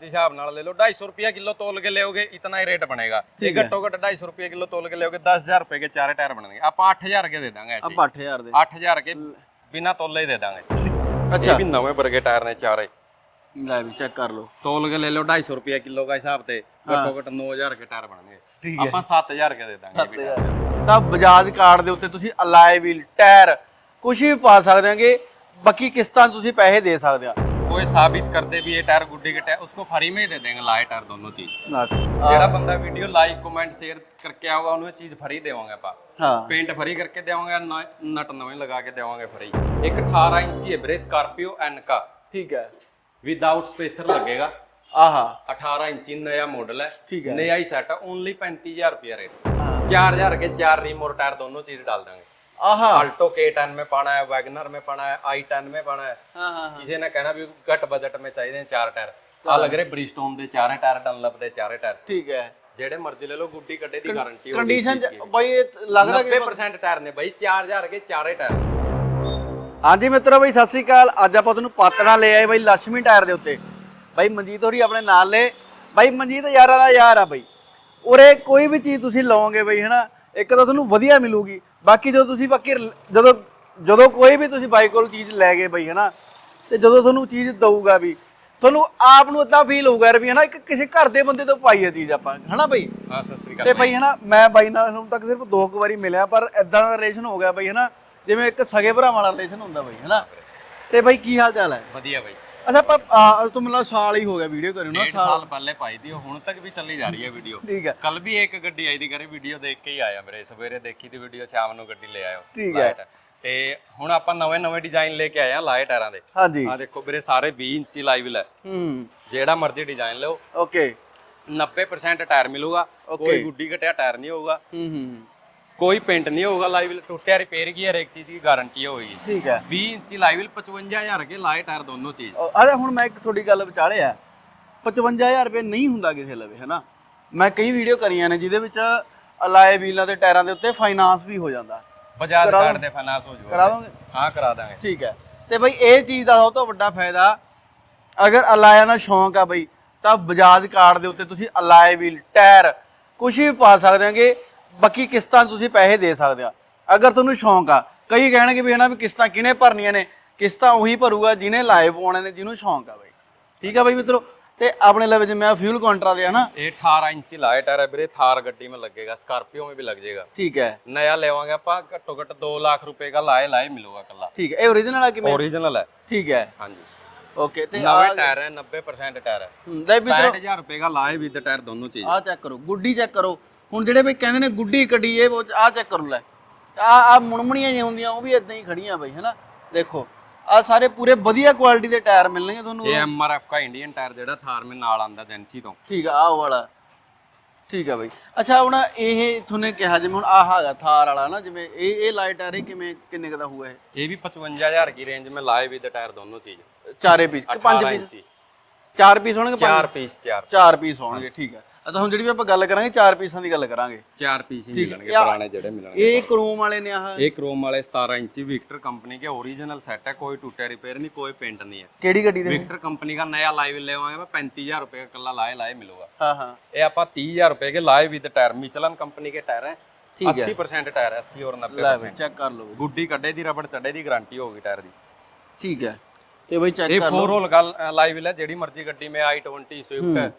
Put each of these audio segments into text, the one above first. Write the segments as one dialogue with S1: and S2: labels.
S1: जिस हिसाब नाल ले लो ढाई सौ रुपया किलो तोल के लोगे इतना ही रेट बनेगा ये घट्टो घट ढाई सौ रुपया किलो तोल के लोगे दस हजार रुपए के चारे टायर बनेंगे आप आठ हजार के दे देंगे ऐसे
S2: ਆਪਾਂ 8000 ਦੇ
S1: आठ हजार के बिना तोले ही दे देंगे
S2: ਅੱਛਾ
S1: ये भी नवे वर्गे टायर ने चारे
S2: ਲੈ ਵੀ ਚੈੱਕ ਕਰ ਲਓ
S1: तोल के ले लो ढाई सौ रुपया किलो का हिसाब से घट्टो घट नौ हजार के टायर बनेंगे
S2: ਠੀਕ ਹੈ
S1: ਆਪਾਂ 7000 ਕੇ ਦੇ ਦਾਂਗੇ ਇਹ ਵੀ ਟਾਇਰ।
S2: ਤਾਂ ਬਜਾਜ ਕਾਰਡ ਦੇ ਉੱਤੇ ਤੁਸੀਂ ਅਲਾਈ ਵੀਲ ਟਾਇਰ ਕੁਝ ਵੀ ਪਾ ਸਕਦੇ ਹੋਗੇ ਬਾਕੀ ਕਿਸ਼ਤਾਂ ਤੁਸੀਂ ਪੈਸੇ ਦੇ ਸਕਦੇ ਆ
S1: वो ये साबित कर दे भी ये टायर गुड्डे के टायर उसको फ्री में ही दे देंगे लाए टायर ਜਿਹੜਾ ਬੰਦਾ ਵੀਡੀਓ ਲਾਈਕ ਕਮੈਂਟ ਸ਼ੇਅਰ ਕਰਕੇ ਆਊਗਾ ਉਹਨੂੰ ਇਹ ਚੀਜ਼ ਫਰੀ ਦੇਵਾਂਗੇ ਆਪਾਂ।
S2: ਹਾਂ।
S1: ਪੇਂਟ ਫਰੀ ਕਰਕੇ ਦੇਵਾਂਗੇ ਨਟ ਨਵੇਂ ਲਗਾ ਕੇ ਦੇਵਾਂਗੇ ਫਰੀ ਇੱਕ 18 ਇੰਚੀ ਹੈ ਬ੍ਰੇਸ ਸਕਾਰਪੀਓ ਐਨ ਕਾ
S2: ਠੀਕ ਹੈ।
S1: ਵਿਦਆਊਟ ਸਪੇਸਰ ਲੱਗੇਗਾ।
S2: ਆਹਾ।
S1: 18 ਇੰਚੀ ਨया ਮਾਡਲ
S2: ਠੀਕ ਹੈ।
S1: ਨਿਆ ਹੀ सेट है ओनली 35000 रुपया रेट
S2: हाँ।
S1: 4000 के चार रिमोट टायर दोनों चीज डाल देंगे
S2: आहा
S1: अल्टो के टेन में पाना है वैगनर में पाना है आई टेन में पाना है
S2: हाँ हाँ
S1: हाँ। किसी ने कहना ਘੱਟ ਬਜਟ ਵਿੱਚ ਚਾਹੀਦੇ ਨੇ ਚਾਰ ਟਾਇਰ ਆ ਲੱਗ ਰਹੇ ਬ੍ਰਿਸਟੋਨ ਦੇ ਚਾਰੇ ਟਾਇਰ ਡਨਲਪ ਦੇ ਚਾਰੇ ਟਾਇਰ
S2: ठीक है
S1: ਜਿਹੜੇ ਮਰਜ਼ੀ ਲੈ ਲਓ ਗੁੱਡੀ ਕੱਢੇ ਦੀ ਗਾਰੰਟੀ
S2: ਕੰਡੀਸ਼ਨ ਬਈ ਇਹ ਲੱਗਦਾ ਕਿ
S1: 90% ਟਾਇਰ ਨੇ ਬਾਈ 4000 ਕੇ ਚਾਰੇ ਟਾਇਰ
S2: ਹਾਂਜੀ ਮਿੱਤਰੋ ਬਈ ਸਤਿ ਸ੍ਰੀ ਅਕਾਲ। ਅੱਜ ਆਪਾਂ ਤੁਹਾਨੂੰ ਪਾਤੜਾ ਲੈ ਆਏ ਬਈ ਲక్ష్ਮੀ ਟਾਇਰ ਦੇ ਉੱਤੇ। ਬਾਈ ਮਨਜੀਤ ਹੋਰੀ ਆਪਣੇ ਨਾਲ ਨੇ। ਬਾਈ ਮਨਜੀਤ ਯਾਰਾਂ ਦਾ ਯਾਰ ਆ ਬਾਈ। ਉਰੇ ਕੋਈ ਵੀ ਚੀਜ਼ ਤੁਸੀਂ ਲਓਗੇ ਬਈ ਹਨਾ? ਇੱਕ ਤਾਂ ਤੁਹਾਨੂੰ ਵਧੀਆ ਮਿਲੂਗੀ। ਬਾਕੀ ਜਦੋਂ ਤੁਸੀਂ ਬਾਕੀ ਜਦੋਂ ਜਦੋਂ ਕੋਈ ਵੀ ਤੁਸੀਂ ਬਾਈ ਕੋਲ ਚੀਜ਼ ਲੈ ਗਏ ਬਈ ਹਨਾ? ਤੇ ਜਦੋਂ ਤੁਹਾਨੂੰ ਚੀਜ਼ ਦਊਗਾ ਵੀ ਤੁਹਾਨੂੰ ਆਪ ਨੂੰ ਇਦਾਂ ਫੀਲ ਹੋਊਗਾ ਯਾਰ ਵੀ ਹਨਾ ਇੱਕ ਕਿਸੇ ਘਰ ਦੇ ਬੰਦੇ ਤੋਂ ਪਾਈ ਹੈ ਚੀਜ਼ ਆਪਾਂ ਹਨਾ ਬਈ?
S1: ਹਾਂ ਸਤਿ ਸ੍ਰੀ
S2: ਤੇ
S1: ਅਕਾਲ
S2: ਬਈ ਹਨਾ ਮੈਂ ਬਾਈ ਨਾਲ ਹੁਣ ਤੱਕ ਸਿਰਫ ਦੋ ਕੁ ਵਾਰੀ ਮਿਲਿਆ ਪਰ ਇਦਾਂ ਦਾ ਰਿਲੇਸ਼ਨ ਹੋ ਗਿਆ ਬਈ ਹਨਾ? ਜਿਵੇਂ ਇੱਕ ਸਗੇ ਭਰਾਵਾਂ ਵਾਲਾ ਰਿਲੇਸ਼ਨ ਹੁੰਦਾ ਬਈ ਹਨਾ? ਤੇ ਬਈ ਕੀ ਹਾਲ ਚਾਲ ਹੈ?
S1: ਵਧੀਆ ਬਾਈ।
S2: ਅੱਛਾ ਆਪਾਂ ਆ, ਤੁਮ ਮਤਲਬ ਸਾਲ ਹੀ ਹੋ ਗਿਆ ਵੀਡੀਓ ਕਰੀ ਨਾ
S1: ਡੇਢ ਸਾਲ। ਪਹਿਲੇ ਪਾਈ ਦੀ ਹੁਣ ਤੱਕ ਵੀ ਚੱਲੀ ਜਾ ਰਹੀ ਹੈ ਵੀਡੀਓ
S2: ਠੀਕ ਹੈ।
S1: ਕੱਲ ਵੀ ਇੱਕ ਗੱਡੀ ਆਈ ਦੀ ਕਰੇ ਵੀਡੀਓ ਦੇਖ ਕੇ ਹੀ ਆਇਆ ਮੇਰੇ ਸਵੇਰੇ ਦੇਖੀ ਦੀ ਵੀਡੀਓ ਸ਼ਾਮ ਨੂੰ ਗੱਡੀ ਲੈ ਆਇਓ।
S2: ਠੀਕ ਹੈ।
S1: Light। ਤੇ ਹੁਣ ਆਪਾਂ ਨਵੇਂ ਨਵੇਂ ਡਿਜ਼ਾਈਨ ਲੈ ਕੇ ਆਏ ਆ ਲਾਏ ਟਾਇਰਾਂ ਦੇ।
S2: ਹਾਂਜੀ।
S1: ਆ ਦੇਖੋ ਵੀਰੇ ਸਾਰੇ 20 ਇੰਚੀ ਲਾਈਵ ਲੈ।
S2: ਹੂੰ।
S1: ਜਿਹੜਾ ਮਰਜ਼ੀ ਡਿਜ਼ਾਈਨ ਲਓ।
S2: ਓਕੇ
S1: 90% ਟਾਇਰ ਮਿਲੂਗਾ। ਕੋਈ ਗੁੱਡੀ ਘਟਿਆ ਟਾਇਰ ਨਹੀਂ ਹੋਊਗਾ।
S2: ਹੂੰ ਹੂੰ।
S1: ਕੋਈ ਪੇਂਟ ਨਹੀਂ ਹੋਊਗਾ ਲਾਈਵ ਟੁੱਟਿਆ ਰਿਪੇਅਰ ਕੀ ਹਰ ਇੱਕ ਚੀਜ਼ ਦੀ ਗਾਰੰਟੀ ਹੋਏਗੀ
S2: ਠੀਕ ਹੈ।
S1: 20 ਇੰਚੀ ਲਾਈਵ 55000 ਕੇ ਲਾਏ ਟਾਇਰ ਦੋਨੋਂ ਚੀਜ਼।
S2: ਅੱਛਾ ਹੁਣ ਮੈਂ ਇੱਕ ਤੁਹਾਡੀ ਗੱਲ ਵਿਚਾਲੇ ਆ। 55000 ਰੁਪਏ ਨਹੀਂ ਹੁੰਦਾ ਕਿਸੇ ਲਵੇ ਹਨਾ? ਮੈਂ ਕਈ ਵੀਡੀਓ ਕਰੀਆਂ ਨੇ ਜਿਹਦੇ ਵਿੱਚ ਅਲਾਏ ਵੀਲਾਂ ਦੇ ਟਾਇਰਾਂ ਦੇ ਉੱਤੇ ਫਾਈਨਾਂਸ ਵੀ ਹੋ ਜਾਂਦਾ।
S1: ਬਜਾਜ ਕਾਰਡ ਦੇ ਫਾਈਨਾਂਸ ਹੋ ਜਾਊਗਾ।
S2: ਕਰਾ ਦੋਗੇ?
S1: ਹਾਂ ਕਰਾ ਦਾਂਗੇ।
S2: ਠੀਕ ਹੈ। ਤੇ ਬਈ ਇਹ ਚੀਜ਼ ਦਾ ਸਭ ਤੋਂ ਵੱਡਾ ਫਾਇਦਾ ਅਗਰ ਅਲਾਇਆ ਦਾ ਸ਼ੌਂਕ ਆ ਬਈ ਤਾਂ ਬਜਾਜ ਕਾਰਡ ਦੇ ਉੱਤੇ ਤੁਸੀਂ ਅਲਾਏ ਵੀਲ ਟਾਇਰ ਕੁਝ ਵੀ ਪਾ ਸਕਦੇ ਹੋਗੇ। ਬਾਕੀ ਕਿਸ਼ਤਾਂ ਤੁਸੀਂ ਪੈਸੇ ਦੇ ਸਕਦੇ ਆ। ਅਗਰ ਤੁਹਾਨੂੰ ਸ਼ੌਂਕ ਆ ਕਈ ਕਹਿਣਗੇ ਵੀ ਹਨਾ ਵੀ ਕਿਸ਼ਤਾਂ ਕਿਹਨੇ ਭਰਨੀਆਂ ਨੇ? ਕਿਸ਼ਤਾਂ ਉਹੀ ਭਰੂਗਾ ਜਿਹਨੇ ਲਾਏ ਪਵਾਉਣੇ ਨੇ ਜਿਹਨੂੰ ਸ਼ੌਂਕ ਆ ਬਈ। ਠੀਕ ਆ ਬਈ ਮਿੱਤਰੋ? ਤੇ ਆਪਣੇ ਲਵੇ ਜਿਵੇਂ ਆ ਫਿਊਲ ਕੰਟਰਾ ਦੇ ਹਨਾ
S1: ਇਹ 18 ਇੰਚੀ ਲਾਏ ਟਾਇਰ ਹੈ ਵੀਰੇ ਥਾਰ ਗੱਡੀ ਮੇ ਲੱਗੇਗਾ ਸਕਾਰਪੀਓ ਮੇ ਵੀ ਲੱਗ ਜਾਏਗਾ
S2: ਠੀਕ ਹੈ।
S1: ਨया ਲੈਵਾਂਗੇ ਆਪਾਂ ਘੱਟੋ ਘੱਟ 2 ਲੱਖ ਰੁਪਏ ਦਾ ਲਾਏ ਲਾਏ ਮਿਲੂਗਾ ਕੱਲਾ
S2: ਠੀਕ ਹੈ ਇਹ origignal ਆ ਕਿਵੇਂ?
S1: Origignal ਹੈ।
S2: ਠੀਕ ਹੈ।
S1: ਹਾਂਜੀ।
S2: ਓਕੇ ਤੇ
S1: ਨਵੇਂ ਟਾਇਰ ਹੈ 90% ਟਾਇਰ ਹੈ।
S2: ਲੈ ਵੀ
S1: 60000 ਰੁਪਏ ਦਾ ਲਾਏ ਵਿਦ ਟਾਇਰ ਦੋਨੋਂ ਚੀਜ਼।
S2: ਆ ਚੈੱਕ ਕਰੋ ਗੁੱਡੀ ਚੈੱਕ ਕਰੋ। ਹੁਣ ਜਿਹੜੇ ਬਈ ਕਹਿੰਦੇ ਨੇ ਗੁੱਡੀ ਕੱਢੀ ਇਹ ਆ ਚੈੱਕ ਕਰ ਲੈ। ਆ ਆ ਮੁਣਮਣੀਆਂ ਜਿਹੀਆਂ ਹੁੰਦੀਆਂ ਉਹ ਵੀ ਇਦਾਂ ਹੀ ਖੜੀਆਂ ਬਈ ਹੈਨਾ? ਦੇਖੋ ਆ ਸਾਰੇ ਪੂਰੇ ਵਧੀਆ ਕੁਆਲਿਟੀ ਦੇ ਟਾਇਰ ਮਿਲਣਗੇ ਤੁਹਾਨੂੰ।
S1: ਇਹ ਐਮ ਆਰ ਐਫ ਦਾ ਇੰਡੀਅਨ ਟਾਇਰ ਜਿਹੜਾ ਥਾਰਮੇ ਨਾਲ ਆਂਦਾ ਏਜੰਸੀ ਤੋਂ।
S2: ਠੀਕ ਆ ਆਹ ਵਾਲਾ। ਠੀਕ ਆ ਬਈ। ਅੱਛਾ ਹੁਣ ਇਹ ਤੁਹਾਨੂੰ ਕਿਹਾ ਜਿਵੇਂ ਹੁਣ ਆਹ ਹੈਗਾ ਥਾਰ ਵਾਲਾ ਨਾ ਜਿਵੇਂ ਇਹ ਇਹ ਲਾਈਟ ਆ ਰਹੀ ਕਿਵੇਂ ਕਿੰਨੇ ਦਾ ਹੋਊਗਾ ਇਹ?
S1: ਵੀ 55000 ਦੀ ਰੇਂਜ ਮੇ ਲਾਏ ਵੀ ਦਾ ਟਾਇਰ ਦੋਨੋਂ ਚੀਜ਼।
S2: ਚਾਰੇ ਪੀਸ ਪੰਜ ਪੀਸ ਚਾਰ ਪੀਸ ਹੋਣਗੇ ਪੰਜ?
S1: ਪੀਸ
S2: ਚਾਰ ਪੀਸ ਹੋਣਗੇ ਠੀਕ ਆ। ਅੱਛਾ ਹੁਣ ਜਿਹੜੀ ਵੀ ਆਪਾਂ ਗੱਲ ਕਰਾਂਗੇ ਚਾਰ ਪੀਸਾਂ ਦੀ ਗੱਲ ਕਰਾਂਗੇ
S1: चार पीस ही मिलेंगे
S2: या-
S1: पुराने जेड़े मिलेंगे
S2: ਇਹ ਕ੍ਰੋਮ ਵਾਲੇ ਨੇ ਆਹ
S1: ये क्रोम वाले 17 इंची विक्टर कंपनी के ओरिजिनल सेट है कोई टूटा रिपेयर नहीं कोई पेंट नहीं है
S2: ਕਿਹੜੀ ਗੱਡੀ ਦੇ
S1: विक्टर कंपनी का नया लाइव लेवांगे मैं 35000 रुपए का कल्ला लाए लाए मिलूगा
S2: ਹਾਂ ਹਾਂ
S1: ये आपा 30000 रुपए के लाए विद टायर मिचलन कंपनी के टायर हैं
S2: ठीक है।
S1: 80% टायर है 80 और 90
S2: ਲੈ ਬਈ ਚੈੱਕ ਕਰ ਲਓ ਬਈ।
S1: ਗੁੱਡੀ ਕੱਡੇ ਦੀ ਰਬੜ ਚੱਡੇ ਦੀ ਗਾਰੰਟੀ ਹੋਗੀ ਟਾਇਰ ਦੀ
S2: ਠੀਕ ਹੈ ਤੇ ਬਈ ਚੈੱਕ
S1: ਇਹ
S2: ਕਰ ਲਓ
S1: ਫੋਰ ਹੋਲ ਗੱਲ ਲਾਈਵ ਹੈ ਜਿਹੜੀ ਮਰਜ਼ੀ ਗੱਡੀ ਮੇ i20 ਸਵਿਫਟ ਹੈ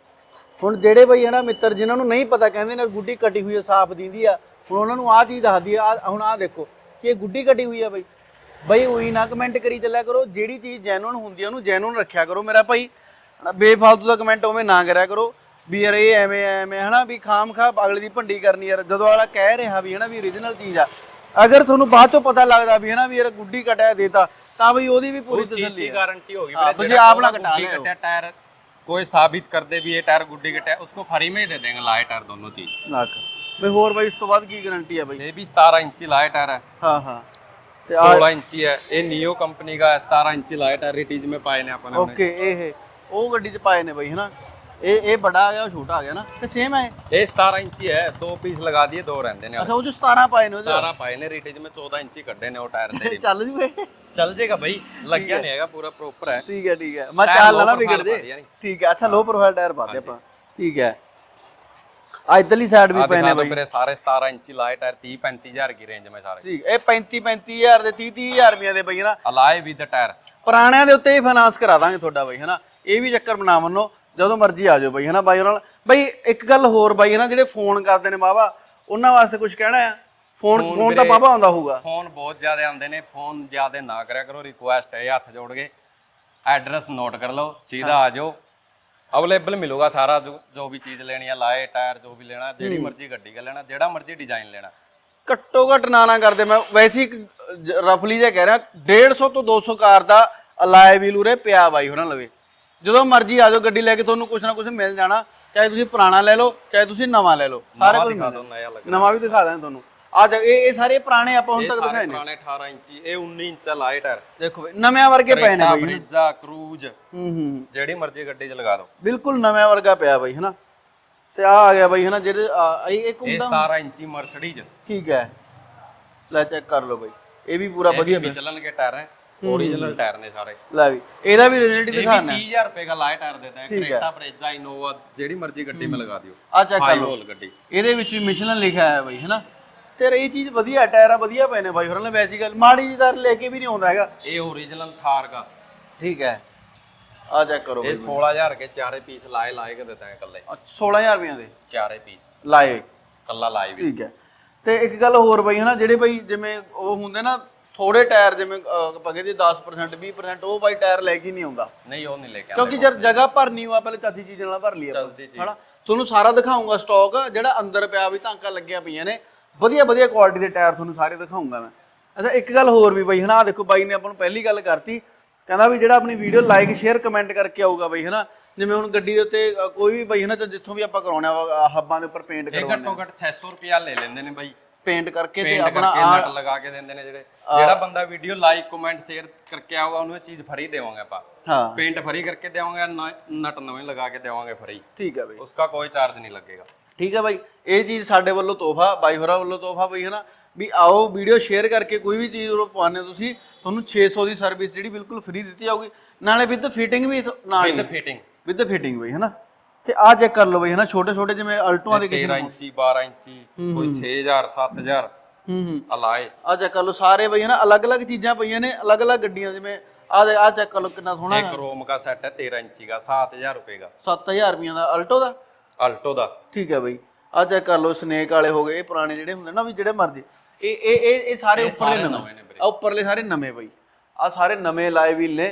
S2: ਹੁਣ ਜਿਹੜੇ ਬਈ ਹੈ ਮਿੱਤਰ ਜਿਨ੍ਹਾਂ ਨੂੰ ਨਹੀਂ ਪਤਾ ਕਹਿੰਦੇ ਨੇ ਗੁੱਡੀ ਕੱਟੀ ਹੋਈ ਆ ਸਾਫ਼ ਦਿੰਦੀ ਆ। ਹੁਣ ਉਹਨਾਂ ਨੂੰ ਆਹ ਚੀਜ਼ ਦੱਸਦੀ ਆ ਹੁਣ ਆਹ ਦੇਖੋ ਕਿ ਇਹ ਗੁੱਡੀ ਕੱਟੀ ਹੋਈ ਆ ਬਈ। ਬਈ ਉਹੀ ਨਾ ਕਮੈਂਟ ਕਰੀ ਚੱਲਿਆ ਕਰੋ ਜਿਹੜੀ ਚੀਜ਼ ਜੈਨੂਨ ਹੁੰਦੀ ਆ ਉਹਨੂੰ ਜੈਨੂਨ ਰੱਖਿਆ ਕਰੋ ਮੇਰਾ ਭਾਈ। ਹਨਾ ਬੇਫਾਲਤੂ ਦਾ ਕਮੈਂਟ ਉਵੇਂ ਨਾ ਕਰਿਆ ਕਰੋ ਵੀ ਯਾਰ ਇਹ ਐਵੇਂ ਐਵੇਂ ਹਨਾ ਵੀ ਖਾਮ ਖਾ ਅਗਲੇ ਦੀ ਭੰਡੀ ਕਰਨੀ ਯਾਰ ਜਦੋਂ ਵਾਲਾ ਕਹਿ ਰਿਹਾ ਵੀ ਹਨਾ ਵੀ origignal ਚੀਜ਼ ਆ। ਅਗਰ ਤੁਹਾਨੂੰ ਬਾਅਦ ਤੋਂ ਪਤਾ ਲੱਗਦਾ ਵੀ ਹਨਾ ਵੀ ਯਾਰ ਗੁੱਡੀ ਕਟਿਆ ਦੇਤਾ ਤਾਂ ਬਈ ਉਹਦੀ ਵੀ ਪੂਰੀ ਤਸੱਲੀ
S1: ਆ।
S2: ਗਾਰੰਟੀ ਹੋ
S1: ਗਈ ਵੀਰੇ,
S2: ਜਿਹੜਾ
S1: ਉਹਦਾ
S2: ਗੁੱਡੀ
S1: ਕੱਟਿਆ
S2: ਟਾਇਰ आप ना
S1: कहोगा
S2: कटा
S1: गुड्डी
S2: ले हो।
S1: कटा टायर कोई साबित कर दे भी ये टायर गुड्डी कटा है उसको फ्री में ही दे देंगे लाए टायर दोनों चीज
S2: ਲੱਖ ਬਈ ਹੋਰ ਬਈ ਇਸ ਤੋਂ ਬਾਅਦ ਕੀ ਗਾਰੰਟੀ ਆ ਬਈ
S1: ये भी 17 इंची लाए टायर है
S2: ਹਾਂ ਹਾਂ ਤੇ ਆ
S1: 16 इंची है ये नियो कंपनी का है 17 इंची लाए टायर रिटीज में पाए ने अपन
S2: ਓਕੇ ਇਹ ਉਹ ਗੱਡੀ 'ਚ ਪਾਏ ਨੇ ਬਈ ਹਨਾ ਇਹ ਇਹ ਬੜਾ ਆ ਗਿਆ ਉਹ ਛੋਟਾ ਆ ਗਿਆ ਨਾ ਤੇ ਸੇਮ ਹੈ
S1: ਇਹ 17 ਇੰਚੀ ਹੈ ਦੋ ਪੀਸ ਲਗਾ ਦਿਏ ਦੋ ਰਹਿੰਦੇ ਨੇ
S2: ਅੱਛਾ ਉਹ ਚ 17 ਪਾਏ ਨੇ ਉਹਦੇ
S1: 17 ਪਾਏ ਨੇ ਰੀਟੇਜ में 14 ਇੰਚੀ ਕੱਢੇ ਨੇ ਉਹ ਟਾਇਰ ਦੇ
S2: ਚੱਲ ਜੂਏ
S1: ਚੱਲ ਜਾਏਗਾ ਭਾਈ ਲੱਗਿਆ ਨਹੀਂ ਹੈਗਾ ਪੂਰਾ ਪ੍ਰੋਪਰ ਹੈ।
S2: ਠੀਕ ਹੈ ਠੀਕ ਹੈ। ਮੈਂ ਚਾਲ ਨਾ ਵਿਗੜ ਜੇ ਠੀਕ ਹੈ ਅੱਛਾ ਲੋ ਪ੍ਰੋਫਾਈਲ ਟਾਇਰ ਪਾ ਦੇ ਆਪਾਂ। ਠੀਕ ਹੈ। ਆ ਇਧਰਲੀ ਸਾਈਡ ਵੀ
S1: ਪੈਨੇ
S2: ਬਾਈ।
S1: ਮੇਰੇ ਸਾਰੇ 17 ਇੰਚੀ ਲਾਏ ਟਾਇਰ 30 35000 ਕੀ ਰੇਂਜ ਮੈਂ ਸਾਰੇ।
S2: ਠੀਕ ਇਹ 35 35000 ਦੇ 30 30000 ਰੁਪਏ ਦੇ ਬਈ ਹਨਾ?
S1: ਅਲਾਏ ਵੀ ਦਾ ਟਾਇਰ
S2: ਪੁਰਾਣਿਆਂ ਦੇ ਉੱਤੇ ਹੀ ਫਾਈਨਾਂਸ ਕਰਾ ਦਾਂਗੇ ਤੁਹਾਡਾ ਬਈ ਹਨਾ? ਇਹ ਵੀ ਚੱਕਰ ਬਣਾ ਮੰਨੋ ਜਦੋਂ ਮਰਜ਼ੀ ਆ ਜਾਓ ਬਈ ਹਨਾ ਬਾਈ ਨਾਲ। ਬਈ ਇੱਕ ਗੱਲ ਹੋਰ ਬਾਈ ਹਨਾ ਜਿਹੜੇ ਫੋਨ ਕਰਦੇ ਨੇ ਬਾਵਾ ਉਹਨਾਂ ਵਾਸਤੇ ਕੁਝ ਕਹਿਣਾ ਆ? ਫੋਨ
S1: ਫੋਨ
S2: ਤਾਂ
S1: ਵੀਰੇ-
S2: ਬਾਬਾ ਆਉਂਦਾ ਹੋਊਗਾ।
S1: ਫੋਨ ਬਹੁਤ ਜ਼ਿਆਦਾ ਆਉਂਦੇ ਨੇ ਫੋਨ ਜ਼ਿਆਦਾ ਨਾ ਕਰਿਆ ਕਰੋ ਰਿਕੁਐਸਟ ਹੈ ਹੱਥ ਜੋੜ ਕੇ। ਐਡਰੈਸ ਨੋਟ ਕਰ ਲਓ ਸੀधा ਆ ਜਾਓ। ਅਵੇਲੇਬਲ ਮਿਲੂਗਾ ਸਾਰਾ ਜੋ ਜੋ ਵੀ ਚੀਜ਼ ਲੈਣੀ ਹੈ ਲਾਏ ਟਾਇਰ ਜੋ ਵੀ ਲੈਣਾ ਜਿਹੜੀ ਮਰਜ਼ੀ ਗੱਡੀ ਦਾ ਲੈਣਾ ਜਿਹੜਾ ਮਰਜ਼ੀ ਡਿਜ਼ਾਈਨ ਲੈਣਾ।
S2: ਘੱਟੋ ਘੱਟ ਨਾ ਨਾ ਕਰਦੇ ਮੈਂ ਵੈਸੇ ਹੀ ਰਫਲੀ ਜਿਹਾ ਕਹਿ ਰਿਹਾ 150 ਤੋਂ 200 ਕਾਰ ਦਾ ਅਲਾਏ ਵੀਲ ਉਰੇ ਪਿਆ ਬਾਈ ਉਹਨਾਂ ਲਵੇ। ਜਦੋਂ ਮਰਜ਼ੀ ਆ ਜਾਓ ਗੱਡੀ ਲੈ ਕੇ ਤੁਹਾਨੂੰ ਕੁਝ ਨਾ ਕੁਝ ਮਿਲ ਜਾਣਾ ਚਾਹੇ ਤੁਸੀਂ ਪੁਰਾਣਾ ਲੈ ਲਓ ਚਾਹੇ ਤੁਸੀਂ ਨਵਾਂ ਲੈ ਲਓ ਸਾਰੇ ਕੁਝ
S1: ਦਿਖਾ
S2: ਮਿਲ
S1: ਦੋ ਨਇਆ ਲੱਗ
S2: ਨਵਾਂ ਵੀ ਦਿਖਾ ਦਾਂਗੇ ਤੁਹਾਨੂੰ। ਆ ਇਹ ਇਹ ਸਾਰੇ ਪੁਰਾਣੇ ਆਪਾਂ ਹੁਣ ਤੱਕ ਦਿਖਾਏ ਨੇ।
S1: ਪੁਰਾਣੇ 18 ਇੰਚੀ ਇਹ 19 ਇੰਚ ਦਾ ਲਾਈਟ ਹੈ
S2: ਦੇਖੋ ਬਈ, ਨਵਿਆਂ ਵਰਗੇ ਪਏ ਨੇ ਬਈ।
S1: ਹਨਾ। ਕਰੂਜ।
S2: ਹੂੰ ਹੂੰ।
S1: ਜਿਹੜੀ ਮਰਜ਼ੀ ਗੱਡੀ 'ਚ ਲਗਾ ਦਿਓ
S2: ਬਿਲਕੁਲ ਨਵਿਆਂ ਵਰਗਾ ਪਿਆ ਬਈ ਹਨਾ? ਤੇ ਆ ਆ ਗਿਆ ਬਈ ਹਨਾ ਜਿਹੜੇ ਇਹ ਇੱਕ
S1: ਇਹ
S2: ਹੁੰਦਾ
S1: 17 ਇੰਚੀ ਮਰਸਡੀਜ਼।
S2: ਠੀਕ ਹੈ। ਲੈ ਚੈੱਕ ਕਰ ਲਓ ਬਈ। ਇਹ ਵੀ ਪੂਰਾ ਵਧੀਆ
S1: ਵੀ ਚੱਲਣਗੇ ਟਾਇਰ ਹੈ? origignal ਟਾਇਰ ਨੇ ਸਾਰੇ।
S2: ਲੈ ਵੀ ਇਹਦਾ ਵੀ ਰਿਜ਼ਲਟ
S1: ਇਹ ਵੀ
S2: ਦਿਖਾਣਾ
S1: ਰੁਪਏ ਦਾ ਲਾਇ ਟਾਇਰ ਦੇਦਾ ਹੈ ਹੈ। ਕਰੇਟਾ ਬ੍ਰੇਜਾ ਇਨੋਵਾ ਜਿਹੜੀ ਮਰਜ਼ੀ ਗੱਡੀ ਮੇ ਲਗਾ ਦਿਓ।
S2: ਆ ਚੈੱਕ ਕਰ ਹਾਈ
S1: ਹੋਲ ਗੱਡੀ।
S2: ਇਹਦੇ ਵਿੱਚ ਵੀ ਮਿਸ਼ਲਨ ਲਿਖਿਆ ਹੈ ਬਈ ਹਨਾ? ਤੇ ਰਹੀ ਚੀਜ਼ ਵਧੀਆ ਟਾਇਰ ਵਧੀਆ ਪਏ ਨੇ ਬਾਈ ਹੋਰਾਂ ਵੈਸੀ ਗੱਲ ਮਾੜੀ ਜੀ ਤਾਂ ਲੈ ਕੇ ਵੀ ਨਹੀਂ ਆਉਂਦਾ ਹੈਗਾ।
S1: ਇਹ ਓਰੀਜਨਲ ਥਾਰਗਾ
S2: ਠੀਕ ਹੈ। ਆ ਚੈੱਕ ਕਰੋ
S1: ਇਹ 16000 ਕੇ ਚਾਰੇ ਪੀਸ ਲਾਏ ਲਾਏ ਕੇ ਦਿੱਤਾ ਹੈ
S2: ਇਕੱਲੇ 16000 ਰੁਪਏ ਦੇ?
S1: ਚਾਰੇ ਪੀਸ
S2: ਲਾਏ।
S1: ਇਕੱਲਾ ਲਾਏ ਵੀ।
S2: ਠੀਕ ਹੈ। ਤੇ ਇੱਕ ਗੱਲ ਹੋਰ ਬਈ ਹਨਾ ਜਿਹੜੇ ਬਈ ਜਿਵੇਂ ਉਹ ਹੁੰਦੇ ਨਾ ਥੋੜੇ ਟਾਇਰ ਜਿਵੇਂ ਆਪਾਂ ਕਹਿੰਦੇ 10% 20% ਉਹ ਬਾਈ ਟਾਇਰ ਲੈ ਕੇ ਨਹੀਂ ਆਉਂਦਾ।
S1: ਨਹੀਂ ਉਹ ਨਹੀਂ ਲੈ ਕੇ
S2: ਕਿਉਂਕਿ ਜਦ ਜਗ੍ਹਾ ਭਰਨੀ ਹੋਆ ਪਹਿਲੇ ਚਾਦੀ ਚੀਜ਼ ਨਾਲ ਭਰ ਲਈ ਹਨਾ? ਤੁਹਾਨੂੰ ਸਾਰਾ ਦਿਖਾਉਂਗਾ ਸਟਾਕ ਜਿਹੜਾ ਅੰਦਰ ਪਿਆ ਵੀ ਟਾਂਕਾ ਲੱਗਿਆ ਪਈਆਂ ਨੇ ਵਧੀਆ ਵਧੀਆ ਕੁਆਲਿਟੀ ਦੇ ਟਾਇਰ ਤੁਹਾਨੂੰ ਸਾਰੇ ਦਿਖਾਉਂਗਾ ਮੈਂ। ਅੱਛਾ ਇੱਕ ਗੱਲ ਹੋਰ ਵੀ ਬਾਈ ਹਨਾ ਦੇਖੋ ਬਾਈ ਨੇ ਆਪਾਂ ਨੂੰ ਪਹਿਲੀ ਗੱਲ ਕਰਤੀ ਕਹਿੰਦਾ ਵੀ ਜਿਹੜਾ ਆਪਣੀ ਵੀਡੀਓ ਲਾਈਕ ਸ਼ੇਅਰ ਕਮੈਂਟ ਕਰਕੇ ਆਊਗਾ ਬਾਈ ਹਨਾ। ਜਿਵੇਂ ਹੁਣ ਗੱਡੀ ਦੇ ਉੱਤੇ ਕੋਈ ਵੀ ਬਾਈ ਹਨਾ ਜਿੱਥੋਂ ਵੀ ਆਪਾਂ ਕਰਾਉਣਾ ਵਾ ਹੱਬਾਂ ਦੇ ਉੱਪਰ ਪੇਂਟ ਇਹ
S1: ਘੱਟੋ ਘੱਟ 600 ਰੁਪਿਆ ਲੈ ਲੈਂਦੇ ਨੇ ਬਾਈ।
S2: ਪੇਂਟ ਕਰਕੇ ਤੇ ਆਪਣਾ
S1: ਕਰਕੇ ਨਟ ਆਹ- ਲਗਾ ਕੇ ਦਿੰਦੇ ਨੇ ਜਿਹੜੇ। ਜਿਹੜਾ ਬੰਦਾ ਵੀਡੀਓ ਲਾਈਕ ਕਮੈਂਟ ਸ਼ੇਅਰ ਕਰਕੇ ਆਊਗਾ ਉਹਨੂੰ ਇਹ ਚੀਜ਼ ਫਰੀ ਦੇਵਾਂਗੇ ਆਪਾਂ।
S2: ਹਾਂ।
S1: ਪੇਂਟ ਫਰੀ ਕਰਕੇ ਦੇਵਾਂਗੇ ਨਟ ਨਵੇਂ ਲਗਾ ਕੇ ਦੇਵਾਂਗੇ ਫਰੀ
S2: ਠੀਕ ਆ ਬਾਈ।
S1: ਉਸਕਾ ਕੋਈ ਚਾਰਜ ਨਹੀਂ ਲੱਗੇਗਾ।
S2: ਠੀਕ ਹੈ ਬਾਈ? ਇਹ ਚੀਜ਼ ਸਾਡੇ ਵੱਲੋਂ ਤੋਹਫਾ ਬਾਈ ਹੋਰਾਂ ਵੱਲੋਂ ਤੋਹਫਾ ਬਈ ਹਨਾ? ਵੀ ਆਓ ਵੀਡੀਓ ਸ਼ੇਅਰ ਕਰਕੇ ਕੋਈ ਵੀ ਚੀਜ਼ ਉਹ ਪਾਣੇ ਤੁਸੀਂ ਤੁਹਾਨੂੰ 600 ਦੀ ਸਰਵਿਸ ਜਿਹੜੀ ਬਿਲਕੁਲ ਫ੍ਰੀ ਦਿੱਤੀ ਜਾਊਗੀ। ਨਾਲੇ ਵਿਦ ਫਿਟਿੰਗ ਵੀ ਨਾਲ
S1: ਵਿਦ ਫਿਟਿੰਗ
S2: ਵਿਦ ਫਿਟਿੰਗ ਬਈ ਹਨਾ? ਤੇ ਆ ਚੈੱਕ ਕਰ ਲਓ ਬਈ ਹਨਾ? ਛੋਟੇ ਛੋਟੇ ਜਿਵੇਂ ਅਲਟੋਆਂ ਦੇ ਕਿਸੇ
S1: 13 ਇੰਚੀ 12 ਇੰਚੀ ਕੋਈ 6000 7000
S2: ਹੂੰ ਹੂੰ।
S1: ਅਲਾਏ
S2: ਆ ਚੈੱਕ ਕਰ ਲਓ ਸਾਰੇ ਬਈ ਹਨਾ? ਅਲੱਗ-ਅਲੱਗ ਚੀਜ਼ਾਂ ਪਈਆਂ ਨੇ ਅਲੱਗ-ਅਲੱਗ ਗੱਡੀਆਂ ਜਿਵੇਂ ਆ ਆ ਚੈੱਕ ਕਰ ਲਓ ਕਿੰਨਾ ਸੋਹਣਾ
S1: ਹੈ। ਇਹ ਕ੍ਰੋਮ ਦਾ ਸੈੱਟ ਹੈ 13 ਇੰਚੀ ਦਾ 7000 ਰੁਪਏ ਦਾ।
S2: 7000 ਰੁਪਏ ਦਾ ਅਲਟੋ ਦਾ?
S1: ਆਲਟੋ ਦਾ।
S2: ਠੀਕ ਹੈ ਬਾਈ। ਆ ਚੈੱਕ ਕਰ ਲਓ ਸਨੇਕ ਵਾਲੇ ਹੋ ਗਏ ਇਹ ਪੁਰਾਣੇ ਜਿਹੜੇ ਹੁੰਦੇ ਨਾ ਵੀ ਜਿਹੜੇ ਮਰਜ਼ੀ। ਇਹ ਇਹ ਇਹ ਇਹ ਸਾਰੇ ਉੱਪਰਲੇ ਨਵੇਂ।
S1: ਨੇ ਨਵੇਂ
S2: ਆ ਉੱਪਰਲੇ ਸਾਰੇ ਨਵੇਂ ਬਾਈ। ਆ ਸਾਰੇ ਨਵੇਂ ਲਾਏ ਵੀ ਨੇ।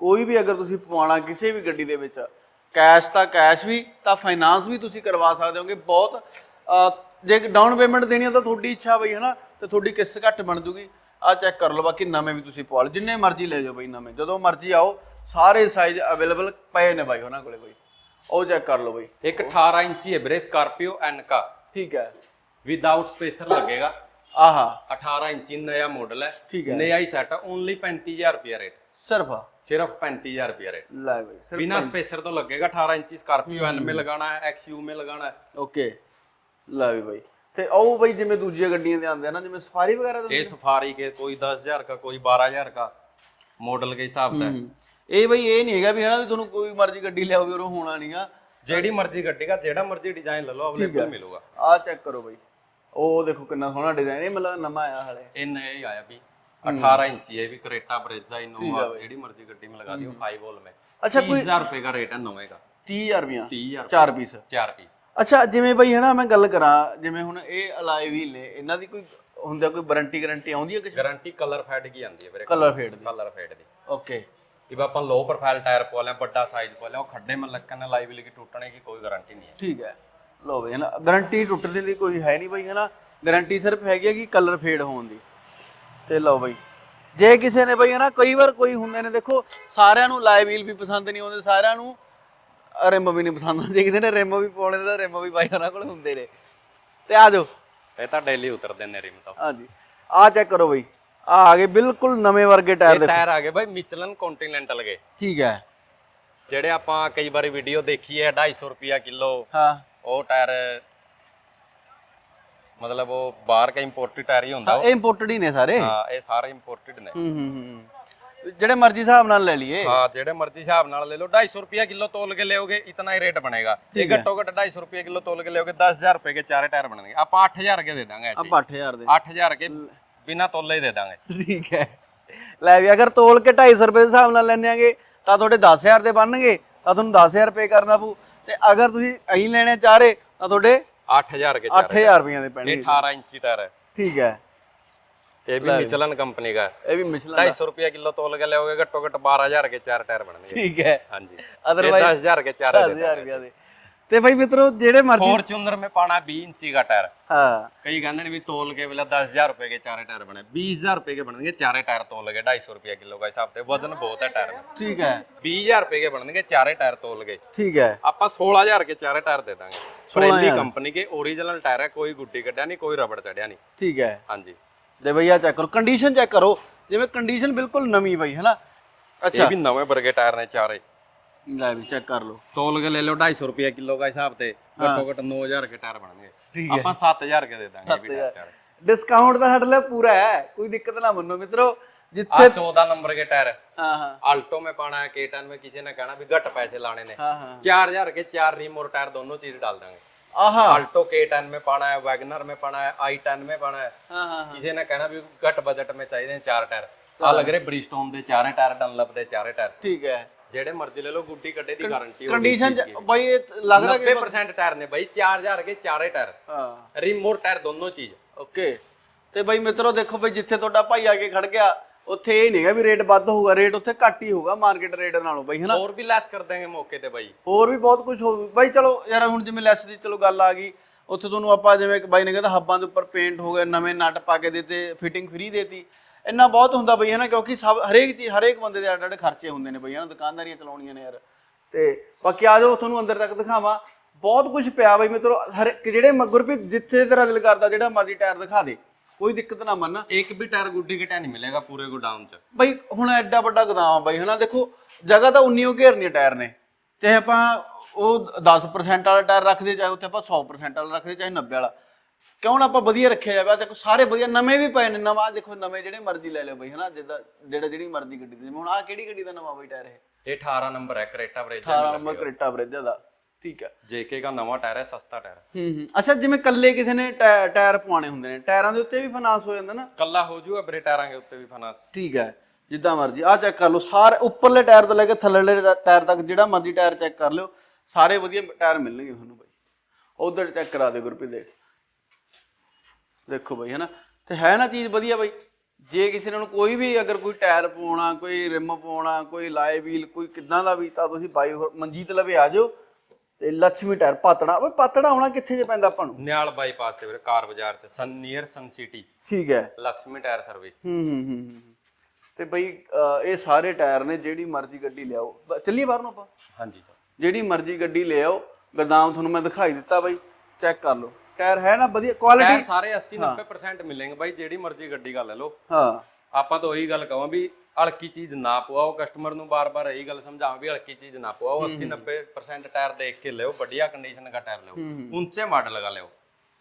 S2: ਕੋਈ ਵੀ ਅਗਰ ਤੁਸੀਂ ਪਵਾਣਾ ਕਿਸੇ ਵੀ ਗੱਡੀ ਦੇ ਵਿੱਚ ਕੈਸ਼ ਤਾਂ ਕੈਸ਼ ਵੀ ਤਾਂ ਫਾਈਨਾਂਸ ਵੀ ਤੁਸੀਂ ਕਰਵਾ ਸਕਦੇ ਹੋਗੇ। ਬਹੁਤ ਜੇ ਡਾਊਨ ਪੇਮੈਂਟ ਦੇਣੀ ਆ ਤਾਂ ਤੁਹਾਡੀ ਇੱਛਾ ਬਈ ਹਨਾ? ਤੇ ਤੁਹਾਡੀ ਕਿਸ਼ਤ ਘੱਟ ਬਣ ਜੂਗੀ। ਆ ਚੈੱਕ ਕਰ ਲਓ ਬਾਕੀ ਨਵੇਂ ਵੀ ਤੁਸੀਂ ਪਵਾ ਲਓ। ਜਿੰਨੇ ਮਰਜ਼ੀ ਲੈ ਜਾਓ ਬਾਈ ਨਵੇਂ। ਜਦੋਂ ਮਰਜ਼ੀ ਆਓ ਸਾਰੇ ਸਾਈਜ਼ ਅਵੇਲੇਬਲ ਪਏ ਨੇ ਬਾਈ ਉਹਨਾਂ ਕੋਲੇ ਕੋਈ ਉਹ ਚੈੱਕ ਕਰ ਲਓ ਬਈ।
S1: ਇੱਕ 18 ਇੰਚੀ ਹੈ ਵੀਰੇ ਸਕਾਰਪੀਓ ਐਨਕਾ
S2: ਠੀਕ ਹੈ।
S1: ਵਿਦਆਊਟ ਸਪੇਸਰ ਲੱਗੇਗਾ।
S2: ਆਹਾ।
S1: 18 ਇੰਚੀ ਨਵਾਂ
S2: ਮਾਡਲ ਹੈ।
S1: ਠੀਕ ਹੀ। ਸੈਟ ਹੈ ਓਨਲੀ 35000 ਰੁਪਏ ਰੇਟ
S2: ਸਿਰਫ?
S1: ਸਿਰਫ 35000 ਰੁਪਏ ਰੇਟ
S2: ਲੈ ਬਈ
S1: ਬਿਨਾ ਸਪੇਸਰ ਤੋਂ ਲੱਗੇਗਾ 18 ਇੰਚੀ ਸਕਾਰਪੀਓ ਐਨ ਮੇ ਲਗਾਣਾ ਹੈ ਐਕਸਯੂ ਮੇ ਲਗਾਣਾ ਹੈ।
S2: ਓਕੇ ਲੈ ਵੀ ਬਈ। ਤੇ ਉਹ ਬਈ ਜਿਵੇਂ ਦੂਜੀਆਂ ਗੱਡੀਆਂ ਦੇ ਆਉਂਦੇ ਆ ਨਾ ਜਿਵੇਂ ਸਫਾਰੀ ਵਗੈਰਾ ਦੇ
S1: ਇਹ ਸਫਾਰੀ ਕੇ ਕੋਈ 10000 ਦਾ ਕੋਈ 12000 ਦਾ ਮਾਡਲ ਕੇ ਹਿਸਾਬ
S2: ਦਾ ਇਹ ਬਈ ਇਹ ਨਹੀਂ ਹੈਗਾ ਵੀ ਹਨਾ ਵੀ ਤੁਹਾਨੂੰ ਕੋਈ ਮਰਜ਼ੀ ਗੱਡੀ ਲਿਆਓ ਵੀ ਉਰੋਂ ਹੋਣਾ ਨਹੀਂਗਾ
S1: ਜਿਹੜੀ ਮਰਜ਼ੀ ਗੱਡੀਗਾ ਜਿਹੜਾ ਮਰਜ਼ੀ ਡਿਜ਼ਾਈਨ ਲੈ ਲਓ ਅਵੇਲੇਬਲ ਮਿਲੂਗਾ।
S2: ਆ ਚੈੱਕ ਕਰੋ ਬਈ। ਉਹ ਦੇਖੋ ਕਿੰਨਾ ਸੋਹਣਾ ਡਿਜ਼ਾਈਨ ਇਹ ਮਤਲਬ ਨਵਾਂ ਆਇਆ ਹਲੇ।
S1: ਇਹ ਨਵਾਂ ਹੀ ਆਇਆ ਵੀ। 18 ਇੰਚੀ ਇਹ ਵੀ ਕਰੇਟਾ ਬ੍ਰੇਜ਼ਾ ਇਨੋਵਾ ਜਿਹੜੀ ਮਰਜ਼ੀ ਗੱਡੀ ਮੇ ਲਗਾ ਦਿਓ 5 ਵੋਲ ਮੇ।
S2: ਅੱਛਾ
S1: ਕੋਈ 30000 ਰੁਪਏ ਦਾ ਰੇਟ ਹੈ ਨਵੇਂ ਦਾ
S2: 30000
S1: ਰੁਪਏ।
S2: 4 ਪੀਸ
S1: 4 ਪੀਸ
S2: ਅੱਛਾ ਜਿਵੇਂ ਬਈ ਹਨਾ ਮੈਂ ਗੱਲ ਕਰਾਂ ਜਿਵੇਂ ਹੁਣ ਇਹ ਅਲਾਈ ਵੀਲ ਨੇ ਇਹਨਾਂ ਦੀ ਕੋਈ ਹੁੰਦਾ ਕੋਈ ਵਾਰੰਟੀ ਗਾਰੰਟੀ ਆਉਂਦੀ ਹੈ ਕਿ
S1: ਗਾਰੰਟੀ ਕਲਰ ਫੇਡ ਕੀ ਆਉਂਦੀ ਹੈ ਵੀਰੇ?
S2: ਕਲਰ ਫੇਡ ਦੀ।
S1: ਕਲਰ ਫੇਡ ਦੀ।
S2: ਓਕੇ
S1: इब अपन लो प्रोफाइल टायर पा लें बड़ा साइज पा लें वो खड्डे में लगने लाइबिलिटी की टूटने की कोई गारंटी नहीं है
S2: ਠੀਕ ਹੈ ਲੋ ਬਈ ਹਨਾ ਗਾਰੰਟੀ ਟੁੱਟਣ ਦੀ ਕੋਈ ਹੈ ਨਹੀਂ ਬਈ ਹਨਾ ਗਾਰੰਟੀ ਸਿਰਫ ਹੈਗੀ ਹੈ ਕਿ ਕਲਰ ਫੇਡ ਹੋਣ ਦੀ ਤੇ ਲਓ ਬਈ ਜੇ ਕਿਸੇ ਨੇ ਬਈ ਹਨਾ ਕਈ ਵਾਰ ਕੋਈ ਹੁੰਦੇ ਨੇ ਦੇਖੋ ਸਾਰਿਆਂ ਨੂੰ ਲਾਈਵ ਵੀਲ ਵੀ ਪਸੰਦ ਨਹੀਂ ਆਉਂਦੇ ਸਾਰਿਆਂ ਨੂੰ ਰਿਮ ਵੀ ਨਹੀਂ ਪਸੰਦ ਆਉਂਦੇ ਕਿਸੇ ਨੇ ਰਿਮ ਵੀ ਪਾਉਣੇ ਤਾਂ ਰਿਮ ਵੀ ਬਾਈ ਉਹਨਾਂ ਕੋਲ ਹੁੰਦੇ ਨੇ ਤੇ ਆ ਜਾਓ
S1: ये तो डेली उतरते हैं रिम तो
S2: ਹਾਂਜੀ ਆ ਚੈੱਕ ਕਰੋ ਬਈ ਆ ਗਏ ਬਿਲਕੁਲ ਨਵੇਂ ਵਰਗੇ ਟਾਇਰ ਦੇ
S1: ਟਾਇਰ ਆ ਗਏ ਬਾਈ ਮਿਚਲਨ ਕੰਟੀਨੈਂਟਲ ਗਏ।
S2: ਠੀਕ ਹੈ।
S1: ਜਿਹੜੇ ਆਪਾਂ ਕਈ ਵਾਰੀ ਵੀਡੀਓ ਦੇਖੀ ਹੈ 250 ਰੁਪਿਆ ਕਿਲੋ।
S2: ਹਾਂ।
S1: ਉਹ ਟਾਇਰ ਮਤਲਬ ਉਹ ਬਾਹਰ ਕਾ ਇੰਪੋਰਟਡ ਟਾਇਰ ਹੀ ਹੁੰਦਾ
S2: ਇਹ ਇੰਪੋਰਟਡ ਹੀ ਨੇ ਸਾਰੇ।
S1: ਹਾਂ ਇਹ ਸਾਰੇ ਇੰਪੋਰਟਡ ਨੇ।
S2: ਜਿਹੜੇ ਮਰਜ਼ੀ ਹਿਸਾਬ ਨਾਲ ਲੈ ਲਈਏ।
S1: ਹਾਂ ਜਿਹੜੇ ਮਰਜ਼ੀ ਹਿਸਾਬ ਨਾਲ ਲੈ ਲਓ। 250 ਰੁਪਿਆ ਕਿਲੋ ਤੋਲ ਕੇ ਲਿਓਗੇ ਇਤਨਾ ਹੀ ਰੇਟ ਬਣੇਗਾ। ਇਹ ਘੱਟੋ ਘੱਟ 250 ਰੁਪਏ ਕਿਲੋ ਤੋਲ ਕੇ ਲਿਓਗੇ 10000 ਰੁਪਏ ਕੇ ਚਾਰੇ ਟਾਇਰ ਬਣਨਗੇ। ਆਪਾਂ 8000 ਕੇ ਦੇ ਦਾਂਗੇ ਐਸੇ।
S2: ਆਪਾਂ 8000 ਦੇ।
S1: 8000 ਕੇ ਬਿਨਾ ਤੋਲੇ ਹੀ ਦੇ ਦਾਂਗੇ।
S2: ਠੀਕ ਹੈ। ਲੈ ਵੀ ਅਗਰ ਤੋਲ ਕੇ 250 ਰੁਪਏ ਦੇ ਹਿਸਾਬ ਨਾਲ ਲੈਣੇ ਆਗੇ ਤਾਂ ਤੁਹਾਡੇ 10000 ਦੇ ਬਣਨਗੇ ਤਾਂ ਤੁਹਾਨੂੰ 10000 ਰੁਪਏ ਕਰਨਾ ਪਊ। ਤੇ ਅਗਰ ਤੁਸੀਂ ਅਹੀਂ ਲੈਣੇ ਚਾਹ ਰਹੇ ਤਾਂ ਤੁਹਾਡੇ
S1: 8000 ਕੇ ਚਾਰੇ
S2: 8000 ਰੁਪਏ ਦੇ ਪੈਣਗੇ।
S1: 18 ਇੰਚੀ ਟਾਇਰ ਹੈ।
S2: ਠੀਕ ਹੈ।
S1: ਇਹ ਵੀ ਮਿਚਲਨ ਕੰਪਨੀ ਦਾ
S2: ਇਹ ਵੀ ਮਿਸ਼ਲਾ ਦਾ।
S1: 250 ਰੁਪਏ ਕਿਲੋ ਤੋਲ ਕੇ ਲਿਓਗੇ ਘੱਟੋ ਘੱਟ 12000 ਕੇ ਚਾਰ ਟਾਇਰ ਬਣਨਗੇ।
S2: ਠੀਕ ਹੈ।
S1: ਹਾਂਜੀ। ਇਹ 10000 ਕੇ ਚਾਰੇ ਦੇ
S2: 10000 ਰੁਪਏ ਦੇ। ਤੇ ਭਾਈ ਮਿੱਤਰੋ ਜਿਹੜੇ ਮਰਜ਼ੀ
S1: ਫੋਰਚੂਨਰ में पाना 20 इंची का टायर
S2: ਹਾਂ
S1: कई कहते हैं भी तोल के बोला दस हजार रुपए के चारे टायर बने बीस हजार रुपए के बनेंगे चारे टायर तोल के ढाई सौ रुपया किलो का हिसाब से वजन बहुत है टायर में
S2: ਠੀਕ ਹੈ
S1: बीस हजार रुपए के बनेंगे चारे टायर तोल के
S2: ਠੀਕ ਹੈ
S1: ਆਪਾਂ 16000 के चारे टायर दे देंगे
S2: 16,000
S1: फ्रेंडली कंपनी के ओरिजिनल टायर है कोई गुड्डी कटिया नहीं कोई रबड़ चढ़िया नहीं
S2: ਠੀਕ ਹੈ
S1: हाँ जी
S2: ਤੇ ਭਈਆ ਚੈੱਕ ਕਰੋ ਕੰਡੀਸ਼ਨ ਚੈੱਕ ਕਰੋ ਜਿਵੇਂ ਕੰਡੀਸ਼ਨ ਬਿਲਕੁਲ ਨਵੀਂ ਭਾਈ ਹੈਨਾ
S1: ये
S2: ਅੱਛਾ
S1: भी नवे वर्गे टायर ने चारे
S2: ਲੈ ਵੀ ਚੈੱਕ ਕਰ ਲਓ
S1: तोल के ले लो ढाई सौ रुपया किलो का हिसाब से घट्टो घट नौ हजार के टायर बनेंगे
S2: ठीक है।
S1: ਆਪਾਂ 7000 के दे देंगे ये भी टायर चारे
S2: ਡਿਸਕਾਊਂਟ ਤਾਂ ਸਾਡੇ ਲਈ ਪੂਰਾ ਹੈ ਕੋਈ ਦਿੱਕਤ ਨਾ ਮੰਨੋ ਮਿੱਤਰੋ
S1: आ
S2: ਜਿੱਥੇ
S1: 14 नंबर के टायर
S2: ਹਾਂ ਹਾਂ
S1: आल्टो में पाना है केटन में किसी ने कहना भी घट पैसे लाने ने
S2: ਹਾਂ ਹਾਂ
S1: चार हजार के चार रिम और टायर दोनों चीज डाल देंगे
S2: ਆਹਾ
S1: आल्टो के टेन में पाना है वैगनर में पाना है आई टेन में पाना है
S2: ਹਾਂ ਹਾਂ
S1: किसी ने कहना भी घट बजट में चाहिए चार टायर आ लग रहे ब्रिस्टोन ਦੇ ਚਾਰੇ ਟਾਇਰ ਡਨਲਪ ਦੇ ਚਾਰੇ ਟਾਇਰ
S2: ਠੀਕ ਹੈ
S1: ਜਿਹੜੇ ਮਰਜ਼ੀ ਲੈ ਲਓ ਗੁੱਡੀ ਕੱਢੇ ਦੀ ਗਾਰੰਟੀ
S2: ਕੰਡੀਸ਼ਨ ਬਾਈ ਇਹ ਲੱਗਦਾ ਕਿ
S1: 90% ਟਾਇਰ ਨੇ ਬਾਈ 4000 ਕੇ ਚਾਰੇ ਟਾਇਰ।
S2: ਹਾਂ।
S1: ਰਿਮੋਰ ਟਾਇਰ ਦੋਨੋਂ ਚੀਜ਼।
S2: ਓਕੇ। ਤੇ ਬਾਈ ਮਿੱਤਰੋ ਦੇਖੋ ਬਈ ਜਿੱਥੇ ਤੁਹਾਡਾ ਭਾਈ ਆ ਕੇ ਖੜ ਗਿਆ ਉੱਥੇ ਇਹ ਨਹੀਂਗਾ ਵੀ ਰੇਟ ਵੱਧ ਹੋਊਗਾ ਰੇਟ ਉੱਥੇ ਘੱਟ ਹੀ ਹੋਊਗਾ ਮਾਰਕੀਟ ਰੇਟ ਨਾਲੋਂ ਬਾਈ ਹਨਾ?
S1: ਹੋਰ ਵੀ ਲੈਸ ਕਰ ਦਾਂਗੇ ਮੌਕੇ ਤੇ ਬਾਈ।
S2: ਹੋਰ ਵੀ ਬਹੁਤ ਕੁਝ ਹੋਊ। ਬਾਈ ਚਲੋ ਯਾਰ ਹੁਣ ਜਿਵੇਂ ਲੈਸ ਦੀ ਚਲੋ ਗੱਲ ਆ ਗਈ ਉੱਥੇ ਤੁਹਾਨੂੰ ਆਪਾਂ ਜਿਵੇਂ ਇੱਕ ਬਾਈ ਨੇ ਕਹਿੰਦਾ ਹੱਬਾਂ ਦੇ ਉੱਪਰ ਪੇਂਟ ਹੋ ਗਿਆ ਨਵੇਂ ਨਟ ਪਾ ਕੇ ਦਿੱਤੇ ਫਿਟਿੰਗ ਫ੍ਰੀ ਦੇਤੀ। ਇੰਨਾ ਬਹੁਤ ਹੁੰਦਾ ਬਈ ਹਨਾ ਕਿਉਂਕਿ ਸਭ ਹਰੇਕ ਚੀਜ਼ ਹਰੇਕ ਬੰਦੇ ਦੇ ਅੱਡ ਅੱਡ ਖਰਚੇ ਹੁੰਦੇ ਨੇ ਬਈ ਹਨਾ ਦੁਕਾਨਦਾਰੀਆਂ ਚਲਾਉਣੀਆਂ ਨੇ ਯਾਰ ਤੇ ਬਾਕੀ ਆ ਜਾਓ ਤੁਹਾਨੂੰ ਅੰਦਰ ਤੱਕ ਦਿਖਾਵਾਂ ਬਹੁਤ ਕੁਝ ਪਿਆ ਬਈ ਮਿੱਤਰੋ ਹਰ ਇੱਕ- ਜਿਹੜੇ ਮ- ਗੁਰਪ੍ਰੀਤ ਜਿੱਥੇ ਤੇਰਾ ਦਿਲ ਕਰਦਾ ਜਿਹੜਾ ਮਰਜ਼ੀ ਟਾਇਰ ਦਿਖਾ ਦੇ ਕੋਈ ਦਿੱਕਤ ਨਾ ਮੰਨ
S1: एक भी टायर गुड्डी कटिया नहीं मिलेगा पूरे गोडाउन ਚ
S2: ਬਈ ਹੁਣ ਐਡਾ ਵੱਡਾ ਗੋਦਾਮ ਆ ਬਈ ਹਨਾ ਦੇਖੋ ਜਗ੍ਹਾ ਤਾਂ ਉਨੀ ਓ ਘੇਰਨੀ ਟਾਇਰ ਨੇ ਚਾਹੇ ਆਪਾਂ ਉਹ 10% ਵਾਲਾ ਟਾਇਰ ਰੱਖਦੇ ਚਾਹੇ ਉੱਥੇ ਆਪਾਂ 100% ਵਾਲਾ ਰੱਖਦੇ ਚਾਹੇ 90 ਵਾਲਾ ਕਿਉਂ ਨਾ ਆਪਾਂ ਵਧੀਆ ਰੱਖਿਆ ਜਾਵੇ? ਆਹ ਦੇਖੋ ਸਾਰੇ ਵਧੀਆ ਨਵੇਂ ਵੀ ਪਏ ਨੇ ਨਵਾਂ ਦੇਖੋ ਨਵੇਂ ਜਿਹੜੇ ਮਰਜ਼ੀ ਲੈ ਲਿਓ ਬਈ ਹਨਾ? ਜਿੱਦਾਂ ਜਿਹੜਾ ਜਿਹੜੀ ਮਰਜ਼ੀ ਗੱਡੀ ਦੇ ਜਿਵੇਂ ਹੁਣ ਆਹ ਕਿਹੜੀ ਗੱਡੀ ਦਾ ਨਵਾਂ ਬਈ ਟਾਇਰ ਇਹ?
S1: ਇਹ 18 ਨੰਬਰ ਹੈ Creta Brezza
S2: 18 number Creta Brezza ਦਾ ਠੀਕ ਹੈ।
S1: ਜੇਕੇ ਦਾ ਨਵਾਂ ਟਾਇਰ ਹੈ ਸਸਤਾ ਟਾਇਰ
S2: ਹੂੰ। ਹੂੰ ਅੱਛਾ ਜਿਵੇਂ ਕੱਲੇ ਕਿਸੇ ਨੇ ਟਾਇ- ਟਾਇਰ ਪਵਾਉਣੇ ਹੁੰਦੇ ਨੇ ਟਾਇਰਾਂ ਦੇ ਉੱਤੇ ਵੀ ਫਾਈਨਾਂਸ ਹੋ ਜਾਂਦਾ ਨਾ?
S1: ਕੱਲਾ ਹੋ ਜੂਗਾ ਬਰੇ ਟਾਇਰਾਂ ਦੇ ਉੱਤੇ ਵੀ ਫਾਈਨਾਂਸ।
S2: ਠੀਕ ਹੈ ਜਿੱਦਾਂ ਮਰਜ਼ੀ ਆਹ ਚੈੱਕ ਕਰ ਲਓ ਸਾਰੇ ਉੱਪਰਲੇ ਟਾਇਰ ਤੋਂ ਲੈ ਕੇ ਥੱਲੇਲੇ ਦਾ- ਟਾਇਰ ਤੱਕ ਜਿਹੜਾ ਮਰਜ਼ੀ ਟਾਇਰ ਚੈੱਕ ਕਰ ਲਿਓ ਸਾਰੇ ਵਧੀਆ ਟਾਇਰ ਮਿਲਣਗੇ ਤੁਹਾਨੂੰ ਬਾਈ। ਉਧਰ ਚੈੱਕ ਕਰਾ ਦਿਓ ਗੁਰਪ੍ਰੀਤ ਦੇਖ। ਦੇਖੋ ਬਾਈ ਹੈਨਾ? ਤੇ ਹੈ ਨਾ ਚੀਜ਼ ਵਧੀਆ ਬਾਈ। ਜੇ ਕਿਸੇ ਨੂੰ ਕੋਈ ਵੀ ਅਗਰ ਕੋਈ ਟਾਇਰ ਪਾਉਣਾ ਕੋਈ ਰਿਮ ਪਾਉਣਾ ਕੋਈ ਲਾਏ ਵੀਲ ਕੋਈ ਕਿੱਦਾਂ ਦਾ ਵੀ ਤਾਂ ਤੁਸੀਂ ਬਾਈ ਮਨਜੀਤ ਲਵੇ ਆ ਜਾਓ ਤੇ ਲక్ష్ਮੀ ਟਾਇਰ ਪਾਤੜਾ। ਓਏ ਪਾਤੜਾ ਆਉਣਾ ਕਿੱਥੇ ਜੇ ਪੈਂਦਾ ਆਪਾਂ ਨੂੰ?
S1: ਨਿਆਲ ਬਾਈਪਾਸ ਤੇ ਵੀਰੇ ਕਾਰ ਬਾਜ਼ਾਰ ਤੇ ਸਨ ਨੀਅਰ ਸਨ ਸਿਟੀ।
S2: ਠੀਕ ਹੈ।
S1: Lakshmi tyre service.
S2: ਹੂੰ ਹੂੰ ਹੂੰ ਤੇ ਬਈ ਇਹ ਸਾਰੇ ਟਾਇਰ ਨੇ ਜਿਹੜੀ ਮਰਜ਼ੀ ਗੱਡੀ ਲਿਆਓ। ਚੱਲੀਏ ਬਾਹਰ ਨੂੰ ਆਪਾਂ?
S1: ਹਾਂਜੀ
S2: ਜਿਹੜੀ ਮਰਜ਼ੀ ਗੱਡੀ ਲਿਆਓ। ਗਰਦਾਮ ਤੁਹਾਨੂੰ ਮੈਂ ਦਿਖਾਈ ਦਿੱਤਾ ਬਈ ਚੈੱਕ ਕਰ ਲਓ। ਟਾਇਰ ਹੈ ਨਾ ਵਧੀਆ
S1: ਟਾਇਰ ਸਾਰੇ 80 90% ਮਿਲेंगे ਬਾਈ ਜਿਹੜੀ ਮਰਜ਼ੀ ਗੱਡੀ ਗੱਲ ਲੈ ਲਓ।
S2: ਹਾਂ।
S1: ਆਪਾਂ ਤਾਂ ਉਹੀ ਗੱਲ ਕਹਾਂ ਵੀ ਹਲਕੀ ਚੀਜ਼ ਨਾ ਪਵਾਓ ਕਸਟਮਰ ਨੂੰ ਬਾਰ-ਬਾਰ ਇਹੀ ਗੱਲ ਸਮਝਾਵਾਂ ਵੀ ਹਲਕੀ ਚੀਜ਼ ਨਾ ਪਵਾਓ 80 90% ਟਾਇਰ ਦੇਖ ਕੇ ਲਿਓ ਵਧੀਆ ਕੰਡੀਸ਼ਨ ਦਾ ਟਾਇਰ ਲਿਓ ਉੱਚੇ ਮਾਡਲ ਦਾ ਲਿਓ।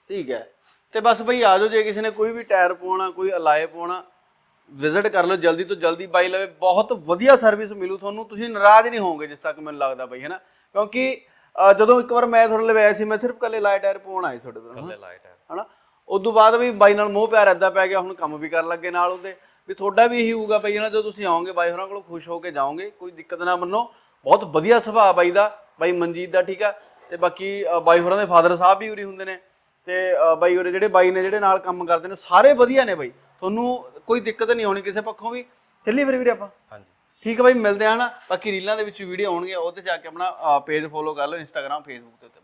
S2: ਠੀਕ ਹੈ। ਤੇ ਬਸ ਬਈ ਆ ਜਾਓ ਜੇ ਕਿਸੇ ਨੇ ਕੋਈ ਵੀ ਟਾਇਰ ਪਵਾਉਣਾ ਕੋਈ ਅਲਾਏ ਪਵਾਉਣਾ ਵਿਜ਼ਿਟ ਕਰ ਲਓ ਜਲਦੀ ਤੋਂ ਜਲਦੀ ਬਾਈ ਲਵੇ। ਬਹੁਤ ਵਧੀਆ ਸਰਵਿਸ ਮਿਲੂ ਤੁਹਾਨੂੰ ਤੁਸੀਂ ਨਾਰਾਜ਼ ਨਹੀਂ ਹੋਵੋਗੇ ਜਿਸ ਤੱਕ ਮੈਨੂੰ ਲੱਗਦਾ ਬਈ ਹੈਨਾ ਕਿਉਂਕਿ ਜਦੋਂ ਇੱਕ ਵਾਰ ਮੈਂ ਤੁਹਾਡੇ ਲਈ ਆਇਆ ਸੀ ਮੈਂ ਸਿਰਫ ਕੱਲੇ ਲਾਏ ਟਾਇਰ ਪਵਾਉਣ ਆਏ ਤੁਹਾਡੇ ਤੋਂ
S1: ਕੱਲੇ ਲਾਏ ਟਾਇਰ।
S2: ਹਨਾ? ਉਸ ਤੋਂ ਬਾਅਦ ਵੀ ਬਾਈ ਨਾਲ ਮੋਹ ਪਿਆਰ ਏਦਾਂ ਪੈ ਗਿਆ ਹੁਣ ਕੰਮ ਵੀ ਕਰਨ ਲੱਗੇ ਨਾਲ ਉਹਦੇ। ਵੀ ਤੁਹਾਡਾ ਵੀ ਇਹੀ ਹੋਊਗਾ ਬਾਈ ਜਦੋਂ ਤੁਸੀਂ ਆਓਗੇ ਬਾਈ ਹੋਰਾਂ ਕੋਲੋਂ ਖੁਸ਼ ਹੋ ਕੇ ਜਾਓਗੇ ਕੋਈ ਦਿੱਕਤ ਨਾ ਮੰਨੋ। ਬਹੁਤ ਵਧੀਆ ਸੁਭਾਅ ਬਾਈ ਦਾ ਬਾਈ ਮਨਜੀਤ ਦਾ ਠੀਕ ਆ? ਤੇ ਬਾਕੀ ਬਾਈ ਹੋਰਾਂ ਦੇ ਫਾਦਰ ਸਾਹਿਬ ਵੀ ਉਰੀ ਹੁੰਦੇ ਨੇ। ਤੇ ਬਾਈ ਹੋਰੇ ਜਿਹੜੇ ਬਾਈ ਨੇ ਜਿਹੜੇ ਨਾਲ ਕੰਮ ਕਰਦੇ ਨੇ ਸਾਰੇ ਵਧੀਆ ਨੇ ਬਾਈ। ਤੁਹਾਨੂੰ ਕੋਈ ਦਿੱਕਤ ਨਹੀਂ ਆਉਣੀ ਕਿਸੇ ਪੱਖੋਂ ਵੀ। ਚੱਲੀਏ ਫਿਰ ਵੀਰੇ ਆਪਾਂ।
S1: ਹਾਂਜੀ।
S2: ਠੀਕ ਹੈ ਬਾਈ, ਮਿਲਦੇ ਆ ਨਾ ਬਾਕੀ ਰੀਲਾਂ ਦੇ ਵਿੱਚ ਵੀਡੀਓ ਆਉਣਗੇ ਉਹਦੇ ਜਾ ਕੇ ਆਪਣਾ ਪੇਜ ਫੋਲੋ ਕਰ ਲਓ ਇੰਸਟਾਗ੍ਰam ਫੇਸਬੁੱਕ ਦੇ ਉੱਤੇ।